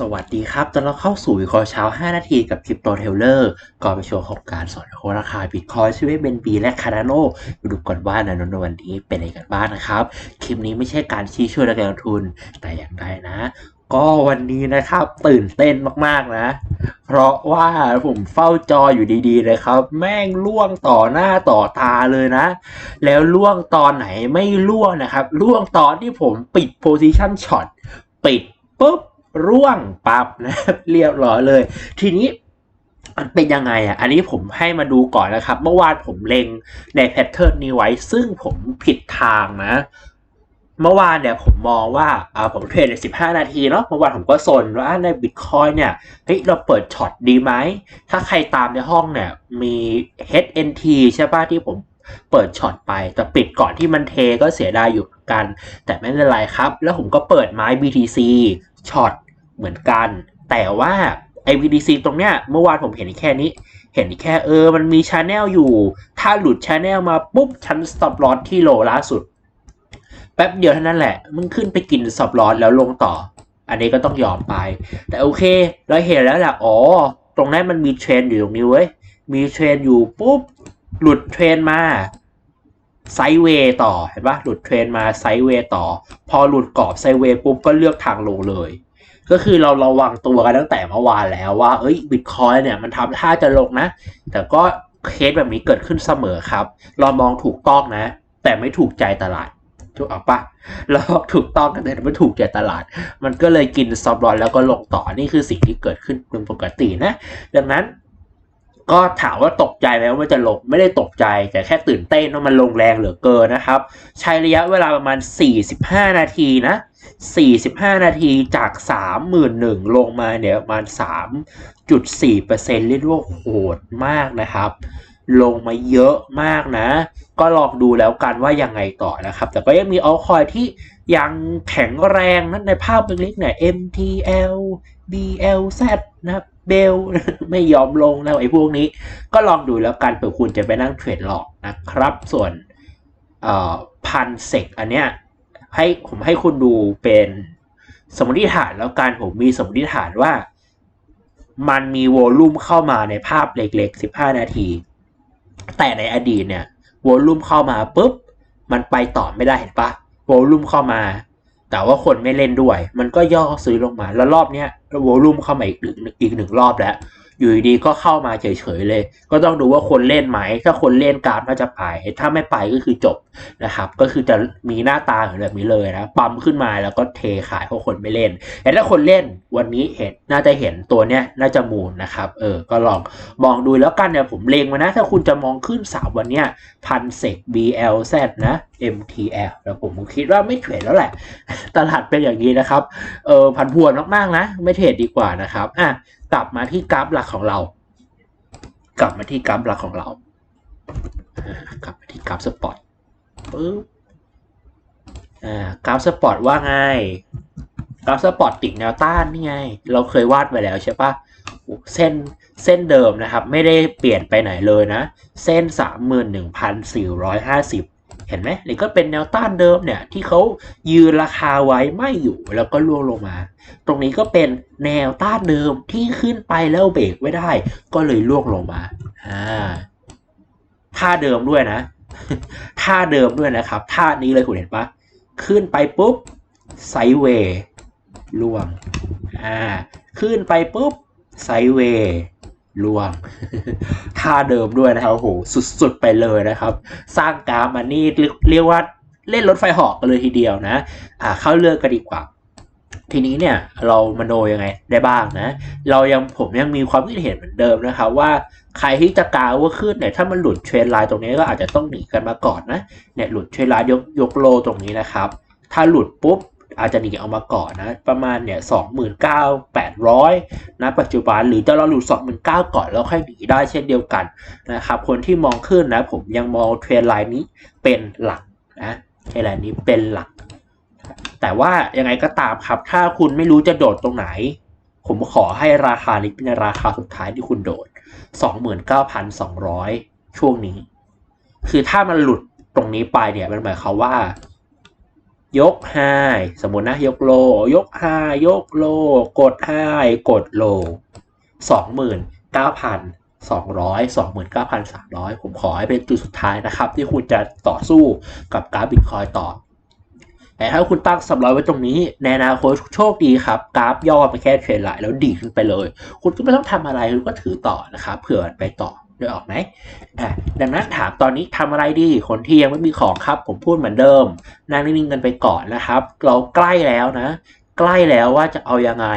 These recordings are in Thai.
สวัสดีครับ ตอนเราเข้าสู่วิเคราะห์เช้า 5 นาทีกับคริปโตเทเลอร์ ก่อนไปชมของการสอนวิเคราคาบิตคอยชีวิตเบนบีและคาร์โนมาดูก่อนว่าในวันนี้เป็นอะไรกันบ้างนะครับ คลิปนี้ไม่ใช่การชี้ช่วยในการลงทุน แต่อย่างใดนะ ก็วันนี้นะครับตื่นเต้นมากๆนะ เพราะว่าผมเฝ้าจออยู่ดีๆเลยครับ แม่งล่วงต่อหน้าต่อตาเลยนะ แล้วล่วงตอนไหนไม่ล่วงนะครับ ล่วงตอนที่ผมปิดโพซิชันช็อตปิดปุ๊บ ร่วงปั๊บนะครับเรียบร้อยเลย ทีนี้มันเป็นยังไงอะ อันนี้ผมให้มาดูก่อนนะครับ เมื่อวานผมเล็งในแพทเทิร์นนี้ไว้ ซึ่งผมผิดทางนะ เมื่อวานเนี่ยผมมองว่าอ่าผมเทรดใน 15 นาทีเนาะ เมื่อวานผมก็สนว่าในบิตคอยเนี่ย เฮ้ย เราเปิดช็อตดีไหม ถ้าใครตามในห้องเนี่ย มี HNT ใช่ป่ะที่ผม เปิดช็อตไป แต่ปิดก่อนที่มันเทก็เสียดายอยู่กัน แต่ไม่เป็นไรครับ แล้วผมก็เปิดไม้ BTC ช็อตเหมือนกัน แต่ว่าไอ้ BTC ตรงเนี้ยเมื่อวานผมเห็นแค่นี้ เห็นแค่เออ มันมีชาแนลอยู่ ถ้าหลุดชาแนลมาปุ๊บฉัน stop loss ที่โลล่าสุด แป๊บเดียวเท่านั้นแหละ มึงขึ้นไปกิน stop loss แล้วลงต่อ อันนี้ก็ต้องยอมไป แต่โอเค เราเห็นแล้วแหละอ๋อ ตรงนั้นมันมีเทรนอยู่ตรงนี้เว้ย มีเทรนอยู่ปุ๊บ หลุดเทรนมาไซเวย์ต่อเห็นปะหลุดเทรนมาไซเวย์ต่อ พอหลุดกรอบไซเวย์ปุ๊บก็เลือกทางลงเลย ก็คือเราระวังตัวกันตั้งแต่เมื่อวานแล้วว่า เอ้ยบิตคอยเนี่ยมันทำท่าจะลงนะ แต่ก็เคสแบบนี้เกิดขึ้นเสมอครับ เรามองถูกต้องนะ แต่ไม่ถูกใจตลาดถูกเอาปะเราถูกต้องกันแต่ไม่ถูกใจตลาด มันก็เลยกินซอฟต์ลอนแล้วก็ลงต่อนี่คือสิ่งที่เกิดขึ้นเป็นปกตินะ ดังนั้น ก็ถามว่าตกใจไหมว่ามันจะลงไม่ได้ตกใจ แต่แค่ตื่นเต้นว่ามันลงแรงเหลือเกินนะครับ ใช้ระยะเวลาประมาณ 45 นาทีนะ 45 นาทีจาก 31,000 ลงมาเนี่ยประมาณ 3.4%เรียกว่าโหดมากนะครับลงมาเยอะมากนะ ก็ลองดูแล้วกันว่ายังไงต่อนะครับ แต่ก็ยังมีเอาคอยที่ยังแข็งแรงนั้นในภาพเล็กๆเนี่ย MTL BLZ นะครับ เบลไม่ยอมลงแล้วไอ้พวกนี้ ก็ลองดูแล้วกันเผื่อคุณจะไปนั่งเทรดหลอกนะครับ ส่วนพันเซกอันเนี้ยให้ผมให้คุณดูเป็นสมมติฐานแล้วกันผมมีสมมติฐานว่า มันมีโวลูมเข้ามาในภาพเล็กๆ 15 นาที แต่ในอดีตเนี่ยโวลูมเข้ามาปุ๊บ มันไปต่อไม่ได้เห็นปะโวลูมเข้ามา แต่ว่าคนไม่เล่นด้วย มันก็ย่อซื้อลงมา แล้วรอบเนี้ยวอลุ่มเข้ามาอีกหนึ่งอีกหนึ่งรอบแล้ว อยู่ดีๆก็เข้ามาเฉยๆเลย ก็ต้องดูว่าคนเล่นไหม ถ้าคนเล่นการดก็จะไป ถ้าไม่ไปก็คือจบนะครับ ก็คือจะมีหน้าตาแบบนี้เลยนะ ปั๊มขึ้นมาแล้วก็เทขายเพราะคนไม่เล่น แต่ถ้าคนเล่นวันนี้เห็นน่าจะเห็นตัวเนี้ยน่าจะมูลนะครับ เออ ก็ลองมองดูแล้วกันเนี่ยผมเลงมานะ ถ้าคุณจะมองขึ้นสามวันเนี้ยพันเซก BLZ นะ MTL แล้วผมคิดว่าไม่เทรดแล้วแหละ ตลาดเป็นอย่างนี้นะครับ เออพันพวนมากๆนะ ไม่เทรดดีกว่านะครับ อะ กลับมาที่กราฟหลักของเรา กลับมาที่กราฟหลักของเรา กลับมาที่กราฟสปอตปึ๊บอ่ากราฟสปอตว่าไงกราฟสปอตติดแนวต้านนี่ไง เราเคยวาดไปแล้วใช่ปะเส้นเส้นเดิมนะครับ ไม่ได้เปลี่ยนไปไหนเลยนะ เส้น 31,450 เห็นไหมนี่ก็เป็นแนวต้านเดิมเนี่ยที่เขายืนราคาไว้ไม่อยู่แล้วก็ล่วงลงมา ตรงนี้ก็เป็นแนวต้านเดิมที่ขึ้นไปแล้วเบรกไม่ได้ ก็เลยล่วงลงมาอ่าท่าเดิมด้วยนะ ท่าเดิมด้วยนะครับท่านี้เลยคุณเห็นปะขึ้นไปปุ๊บไซเวย์ล่วงอ่าขึ้นไปปุ๊บไซเวย์ ล่วงท่าเดิมด้วยนะครับโอ้โหสุดๆไปเลยนะครับ สร้างกราฟมานี่เรียกว่าเล่นรถไฟหาะกันเลยทีเดียวนะ อ่าเข้าเรื่องกันดีกว่า ทีนี้เนี่ยเรามโนยังไงได้บ้างนะ เรายังผมยังมีความคิดเห็นเหมือนเดิมนะครับว่าใครที่จะกาวว่าขึ้นเนี่ยถ้ามันหลุดเทรนไลน์ตรงนี้ก็อาจจะต้องหนีกันมาก่อนนะเนี่ยหลุดเทรนไลน์ยกยกโลตรงนี้นะครับ ถ้าหลุดปุ๊บ อาจจะหนีออกมาก่อนนะ ประมาณเนี่ยสองหมื่นเก้าแปดร้อยนะปัจจุบันหรือจะเราหลุดสองหมื่นเก้าก่อนแล้วค่อยหนีได้เช่นเดียวกันนะครับคนที่มองขึ้นนะ ผมยังมองเทรนไลน์นี้เป็นหลักนะเทรนไลน์นี้เป็นหลัก แต่ว่ายังไงก็ตามครับ ถ้าคุณไม่รู้จะโดดตรงไหน ผมขอให้ราคานี้เป็นราคาสุดท้ายที่คุณโดด 29,200 ช่วงนี้ คือถ้ามันหลุดตรงนี้ไปเนี่ยมันหมายความว่า ยกไฮสมมตินะยกโล ยกไฮยกโล กดไฮกดโลสองหมื่นเก้าพันสองร้อยสองหมื่นเก้าพันสามร้อยผมขอให้เป็นจุดสุดท้ายนะครับ ที่คุณจะต่อสู้กับกราฟบิตคอยต่อแต่ถ้าคุณตั้งสำรองไว้ตรงนี้ในอนาคตโชคดีครับ กราฟย่อไปแค่เทรนไลน์แล้วดีขึ้นไปเลย คุณก็ไม่ต้องทำอะไรคุณก็ถือต่อนะครับเผื่อไปต่อ ด้ออกไหมอะดังนั้นถามตอนนี้ทำอะไรดี คนที่ยังไม่มีของครับ ผมพูดเหมือนเดิม นั่งนิ่งๆกันไปก่อนนะครับ เราใกล้แล้วนะ ใกล้แล้วว่าจะเอายังไง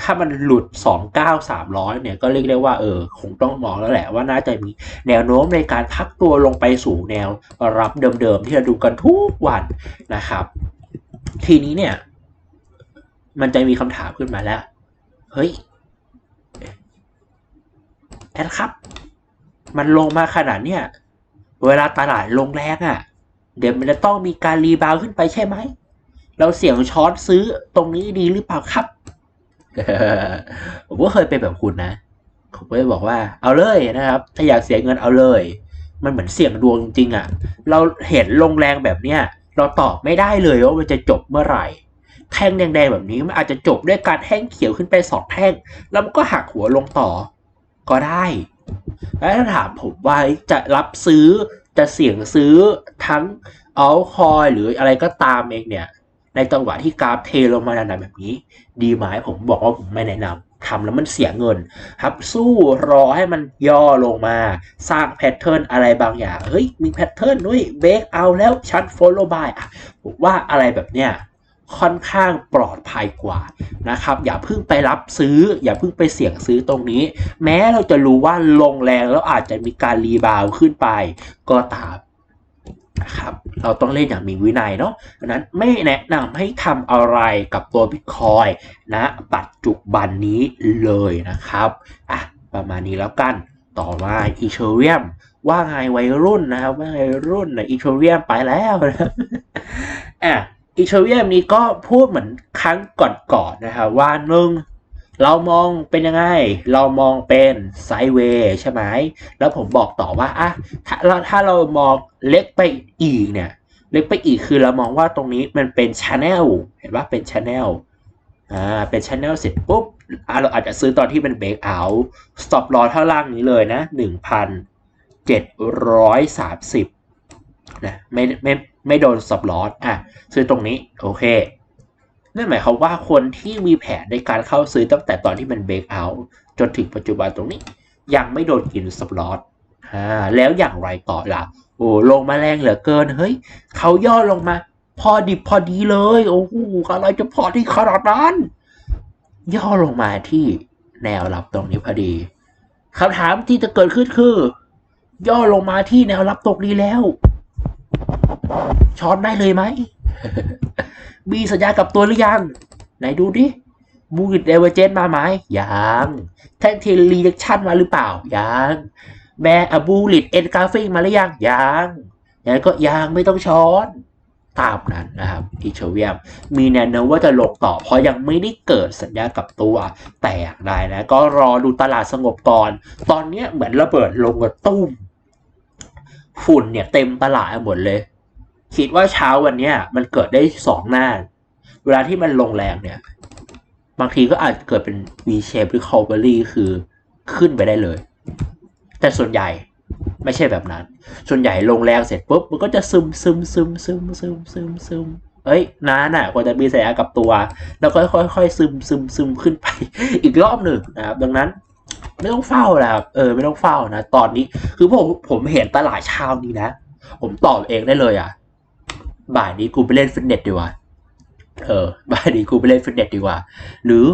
ถ้ามันหลุด 29300 เนี่ยก็เรียกได้ว่าเออคงต้องมองแล้วแหละว่าน่าจะมีแนวโน้มในการพักตัวลงไปสู่แนวรับเดิมๆ ที่เราดูกันทุกวันนะครับ ทีนี้เนี่ย มันจะมีคำถามขึ้นมาแล้ว เฮ้ยแอดครับ มันลงมาขนาดเนี้ยเวลาตลาดลงแรงอะ่ะ เดี๋ยวมันจะต้องมีการรีบาวขึ้นไปใช่ไหม เราเสี่ยงช็อตซื้อตรงนี้ดีหรือเปล่าครับ ผมก็เคยเป็นแบบคุณนะ ผมก็จะบอกว่า เอาเลยนะครับ ถ้าอยากเสียเงินเอาเลย มันเหมือนเสี่ยงดวงจริงๆอะ่ะ เราเห็นลงแรงแบบเนี้ยเราตอบไม่ได้เลยว่ามันจะจบเมื่อไหร่ แท่งแดงๆแบบนี้มันอาจจะจบด้วยการแท่งเขียวขึ้นไปสองแท่ง แล้วมันก็หักหัวลงต่อ ก็ได้ แล้วถ้าถามผมว่าจะรับซื้อจะเสี่ยงซื้อทั้งเอาคอยหรืออะไรก็ตามเองเนี่ย ในจังหวะที่กราฟเทลงมาหนาๆแบบนี้ ดีไหมผมบอกว่าผมไม่แนะนำทำแล้วมันเสียเงิน ครับสู้รอให้มันย่อลงมา สร้างแพทเทิร์นอะไรบางอย่าง เฮ้ย มีแพทเทิร์นด้วยเบรกเอาแล้วชัด follow by อะผมว่าอะไรแบบเนี้ย ค่อนข้างปลอดภัยกว่านะครับ อย่าเพิ่งไปรับซื้อ อย่าเพิ่งไปเสี่ยงซื้อตรงนี้ แม้เราจะรู้ว่าลงแรงแล้วอาจจะมีการรีบาวขึ้นไปก็ตามนะครับเราต้องเล่นอย่างมีวินัยเนาะดังนั้นไม่แนะนำให้ทำอะไรกับตัว Bitcoin นะปัจจุบันนี้เลยนะครับอะประมาณนี้แล้วกันต่อมาอีเทเรียมว่าไงวัยรุ่นนะครับว่าไงรุ่นนะอีเทเรียมไปแล้วนะอะ อีเทเรียมนี้ก็พูดเหมือนครั้งก่อนๆนะครับว่าหนึ่งเรามองเป็นยังไง เรามองเป็นไซเวย์ใช่ไหม แล้วผมบอกต่อว่าอะถ้าเราถ้าเรามองเล็กไปอีกเนี่ย เล็กไปอีกคือเรามองว่าตรงนี้มันเป็นช n แนลเห็นว่าเป็นช n แนลอ่า เป็นช n แนลเสร็จปุ๊บ เราอาจจะซื้อตอนที่เป็นเบรกเอาท์ stop loss เท่าล่างนี้เลยนะหนึ่งพันเจ็ดร้อยสามสิบนะไม่ไม่ ไม่โดน stop loss อะซื้อตรงนี้โอเคนั่นหมายความว่าคนที่มีแผนในการเข้าซื้อตั้งแต่ตอนที่มันเบรกเอาท์จนถึงปัจจุบันตรงนี้ ยังไม่โดนกิน stop loss อ่าแล้วอย่างไรต่อล่ะ โอ้ลงมาแรงเหลือเกินเฮ้ยเขาย่อลงมา พอดิบพอดีเลย โอ้โหอะไรจะพอที่ขนาดนั้น ย่อลงมาที่แนวรับตรงนี้พอดีคำถามที่จะเกิดขึ้นคือ ย่อลงมาที่แนวรับตรงนี้แล้ว ช็อตได้เลยไหม มีสัญญากับตัวหรือยัง ไหนดูดิบูริตเดเวอร์เจนมาไหมยังแท่งเทรีเจคชั่นมาหรือเปล่า ยังแบร์อบูริตเอ็นกราฟิกมาหรือยัง ยังยังก็ยังไม่ต้องช้อนตามนั้นนะครับอีเชเวียมมีแนวโน้มว่าจะลงต่อเพราะยังไม่ได้เกิดสัญญากับตัวแต่อย่างใดนะ ก็รอดูตลาดสงบก่อน ตอนเนี้ยเหมือนระเบิดลงกับตุ้ม ฝุ่นเนี่ยเต็มตลาดหมดเลย คิดว่าเช้าวันเนี้ยมันเกิดได้สองหน้า เวลาที่มันลงแรงเนี่ย บางทีก็อาจจะเกิดเป็น V shape recovery คือขึ้นไปได้เลย แต่ส่วนใหญ่ไม่ใช่แบบนั้น ส่วนใหญ่ลงแรงเสร็จปุ๊บมันก็จะซึมซึมซึมซึมซึมซึมซึมเอ้ยนานอะกว่าจะมีสัญญากับตัว แล้วค่อยค่อยซึมซึมซึมขึ้นไป อีกรอบหนึ่งนะครับ ดังนั้นไม่ต้องเฝ้าแล้วเออ ไม่ต้องเฝ้านะ ตอนนี้คือผมผมเห็นตลาดเช้านี้นะ ผมตอบเองได้เลยอะ บ่ายนี้กูไปเล่นฟิตเนสดีกว่า เออ บ่ายนี้กูไปเล่นฟิตเนสดีกว่า หรือ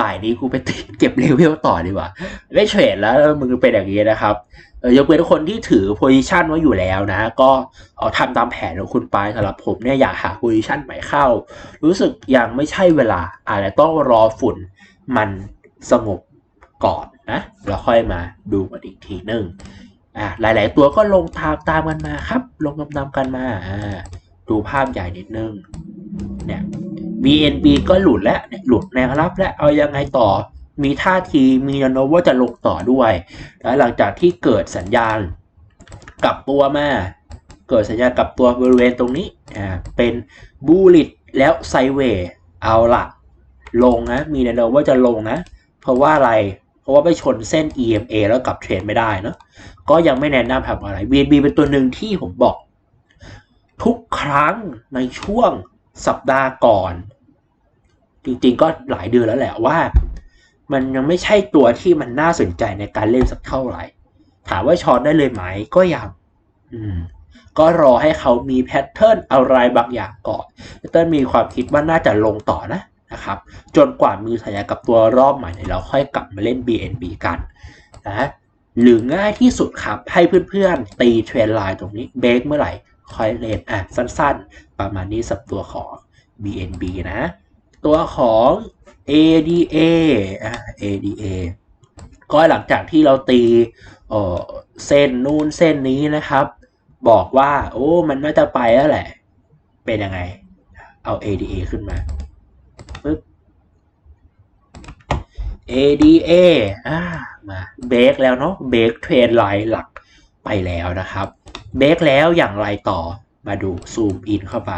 บ่ายนี้กูไปติดเก็บเลเวลต่อดีกว่า ไม่เทรดแล้วมึงเป็นอย่างนี้นะครับเออยกเว้นคนที่ถือโพซิชันไว้อยู่แล้วนะ ก็เอาทำตามแผนของคุณไปสำหรับผมเนี่ยอยากหาโพซิชันใหม่เข้า รู้สึกยังไม่ใช่เวลาอาจจะต้องรอฝุ่นมันสงบก่อนนะแล้วค่อยมาดูกันอีกทีหนึ่งอ่าหลาย ๆ ตัวก็ลงตามตามกันมาครับ ลงตามๆกันมาอ่า ดูภาพใหญ่นิดนึงเนี่ย BNB ก็หลุดแล้วหลุดแนวรับแล้วเอายังไงต่อมีท่าทีมีแนวโน้มว่าจะลงต่อด้วย แล้วหลังจากที่เกิดสัญญาณกลับตัวมา เกิดสัญญาณกลับตัวบริเวณตรงนี้อ่าเป็นบูลิตแล้วไซเวย์เอาละลงนะ มีแนวโน้มว่าจะลงนะ เพราะว่าอะไร เพราะว่าไปชนเส้น EMA แล้วกลับเทรนไม่ได้เนอะก็ยังไม่แนะนำทำอะไร VNB เป็นตัวหนึ่งที่ผมบอก ทุกครั้งในช่วงสัปดาห์ก่อน จริงๆก็หลายเดือนแล้วแหละว่า มันยังไม่ใช่ตัวที่มันน่าสนใจในการเล่นสักเท่าไหร่ ถามว่าช็อตได้เลยไหมก็ยังอืมก็รอให้เขามีแพทเทิร์นอะไรบางอย่างก่อนเต้นมีความคิดว่าน่าจะลงต่อนะนะครับ จนกว่ามีสัญญากับตัวรอบใหม่เราค่อยกลับมาเล่น BNB กันนะหรือง่ายที่สุดครับ ให้เพื่อนๆ ตีเทรนไลน์ตรงนี้เบรกเมื่อไหร่ ค่อยเล่นอะสั้นๆ ประมาณนี้สับตัวของ BNB นะ ตัวของ ADA อะ ADA ก็หลังจากที่เราตีเออเส้นนู่นเส้นนี้นะครับ บอกว่า โอ้ มันน่าจะไปแล้วแหละ เป็นยังไง เอา ADA ขึ้นมาปึ๊บ ADA อ่ามาเบรกแล้วเนาะเบรกเทรนไลน์หลักไปแล้วนะครับ เบรกแล้วอย่างไรต่อมาดูซูมอินเข้าไป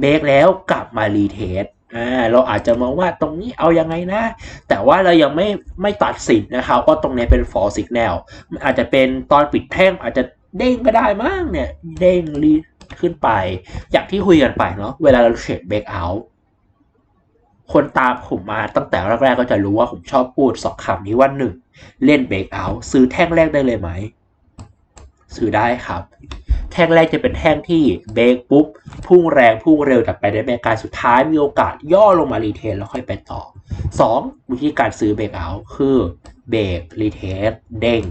เบรกแล้วกลับมารีเทสอ่าเราอาจจะมองว่าตรงนี้เอายังไงนะ แต่ว่าเรายังไม่ไม่ตัดสินนะครับว่าตรงนี้เป็น false signal มันอาจจะเป็นตอนปิดแท่งอาจจะเด้งก็ได้มั้งเนี่ย เด้งรีขึ้นไป อย่างที่คุยกันไปเนาะเวลาเราเทรดเบรกเอาคนตามผมมาตั้งแต่แรกๆก็จะรู้ว่าผมชอบพูดสองคำนี้ว่าหนึ่งเล่นเบรกเอาซื้อแท่งแรกได้เลยไหม ซื้อได้ครับ แท่งแรกจะเป็นแท่งที่เบรกปุ๊บ พุ่งแรงพุ่งเร็วแต่ไปได้ไม่ไกลสุดท้ายมีโอกาสย่อลงมารีเทนแล้วค่อยไปต่อ 2. วิธีการซื้อเบรกเอาท์คือเบรกรีเทสเด้ง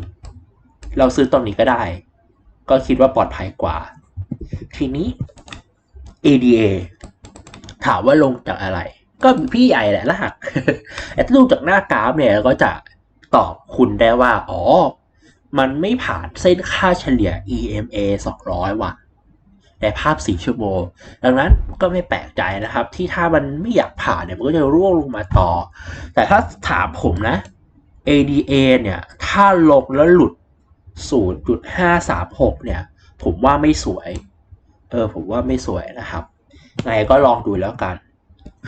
เราซื้อตรงนี้ก็ได้ ก็คิดว่าปลอดภัยกว่า ทีนี้ ADA ถามว่าลงจากอะไร ก็มีพี่ใหญ่แหละละหักแต่ถ้าดูจากหน้ากราฟเนี่ยก็จะตอบคุณได้ว่า อ๋อ มันไม่ผ่านเส้นค่าเฉลี่ย EMA 200 ว่ะในภาพ 4 ชั่วโมง ดังนั้นก็ไม่แปลกใจนะครับ ที่ถ้ามันไม่อยากผ่านเนี่ยมันก็จะร่วงลงมาต่อ แต่ถ้าถามผมนะ ADA เนี่ย ถ้าลงแล้วหลุด 0.536 เนี่ย ผมว่าไม่สวย เออ ผมว่าไม่สวยนะครับ ไงก็ลองดูแล้วกัน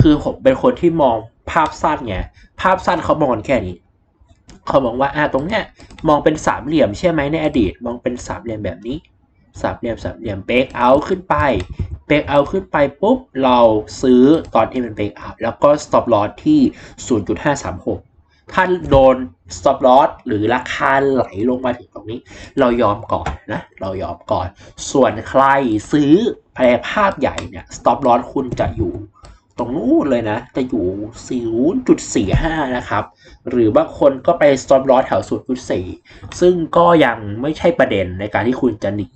คือผมเป็นคนที่มองภาพสั้นไง ภาพสั้นเขามองกันแค่นี้ เขาบอกว่าอ่าตรงเนี้ยมองเป็นสามเหลี่ยมใช่ไหมในอดีต มองเป็นสามเหลี่ยมแบบนี้สามเหลี่ยมสามเหลี่ยมเบรกเอาขึ้นไปเบรกเอาขึ้นไปปุ๊บเราซื้อตอนที่มันเบรกเอาแล้วก็ stop loss ที่ 0.536 ถ้าโดน stop loss หรือราคาไหลลงมาถึงตรงนี้ เรายอมก่อนนะ เรายอมก่อน ส่วนใครซื้อแปรภาพใหญ่เนี่ย stop loss คุณจะอยู่ รงนู้นเลยนะ จะอยู่ 0.45 นะครับ หรือบางคนก็ไป stop loss แถว0.4 ซึ่งก็ยังไม่ใช่ประเด็นในการที่คุณจะหนี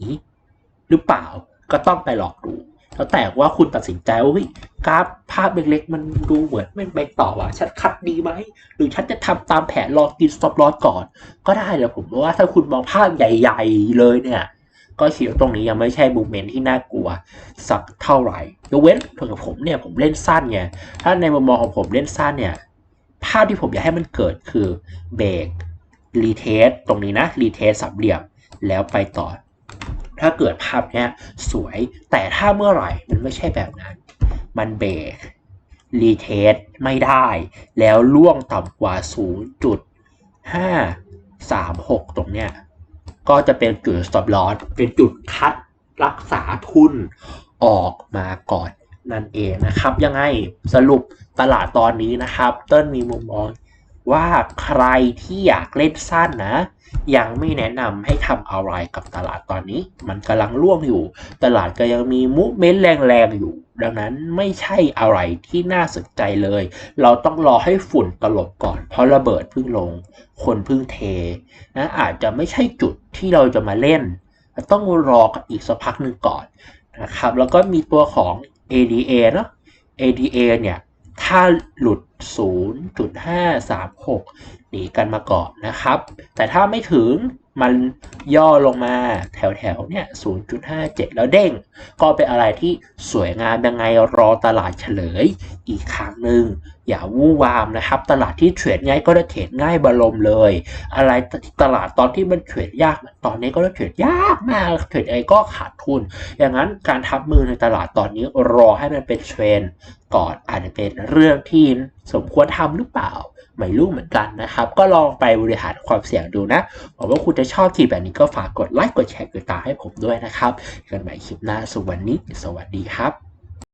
หรือเปล่าก็ต้องไปหลอกดู แล้วแต่ว่าคุณตัดสินใจว่าเฮ้ยกราฟภาพเล็กๆ มันดูเหมือนไม่ไปต่อว่ะฉันคัดดีไหม หรือฉันจะทำตามแผนรอกิน stop loss ก่อน ก็ได้แหละผมว่าถ้าคุณมองภาพใหญ่ ๆ เลยเนี่ย ก็คิดว่าตรงนี้ยังไม่ใช่มูเมนที่น่ากลัวสักเท่าไหร่ยกเว้นเผื่อผมเนี่ยผมเล่นสั้นไงถ้าในมุมมองของผมเล่นสั้นเนี่ยภาพที่ผมอยากให้มันเกิดคือเบรกรีเทสตรงนี้นะรีเทสสามเหลี่ยมแล้วไปต่อ ถ้าเกิดภาพเนี้ยสวยแต่ถ้าเมื่อไหร่มันไม่ใช่แบบนั้น มันเบรกรีเทสไม่ได้ แล้วล่วงต่ำกว่า 0.536 ตรงเนี้ย ก็จะเป็นจุด stop loss เป็นจุดคัดรักษาทุนออกมาก่อนนั่นเองนะครับ ยังไงสรุปตลาดตอนนี้นะครับ เต้นมีมุมมอง ว่าใครที่อยากเล่นสั้นนะ ยังไม่แนะนำให้ทำอะไรกับตลาดตอนนี้ มันกำลังร่วงอยู่ ตลาดก็ยังมีมูเมนแรงๆอยู่ ดังนั้นไม่ใช่อะไรที่น่าสนใจเลย เราต้องรอให้ฝุ่นตลบก่อน เพราะระเบิดเพิ่งลง คนเพิ่งเทนะอาจจะไม่ใช่จุดที่เราจะมาเล่น ต้องรอกันอีกสักพักหนึ่งก่อนนะครับแล้วก็มีตัวของ ADA เนาะ ADA เนี่ย ถ้าหลุด 0.536 หนีกันมาก่อนนะครับ แต่ถ้าไม่ถึง มันย่อลงมาแถวๆเนี่ย 0.57 แล้วเด้ง ก็เป็นอะไรที่สวยงามยังไงรอตลาดเฉลยอีกครั้งหนึ่งอย่าวู่วามนะครับ ตลาดที่เทรดง่ายก็จะเทรดง่ายบรมเลย อะไรตลาดตอนที่มันเทรดยาก ตอนนี้ก็จะเทรดยากมากเทรดไอก็ขาดทุน อย่างนั้นการทับมือในตลาดตอนนี้รอให้มันเป็นเทรนก่อนอาจจะเป็นเรื่องที่สมควรทำหรือเปล่า ไม่รู้เหมือนกันนะครับ ก็ลองไปบริหารความเสี่ยงดูนะหวังว่าคุณจะชอบคลิปแบบนี้ก็ฝากกดไลค์กดแชร์กดติดตามให้ผมด้วยนะครับ กันใหม่คลิปหน้าสวัสดีสวัสดีครับ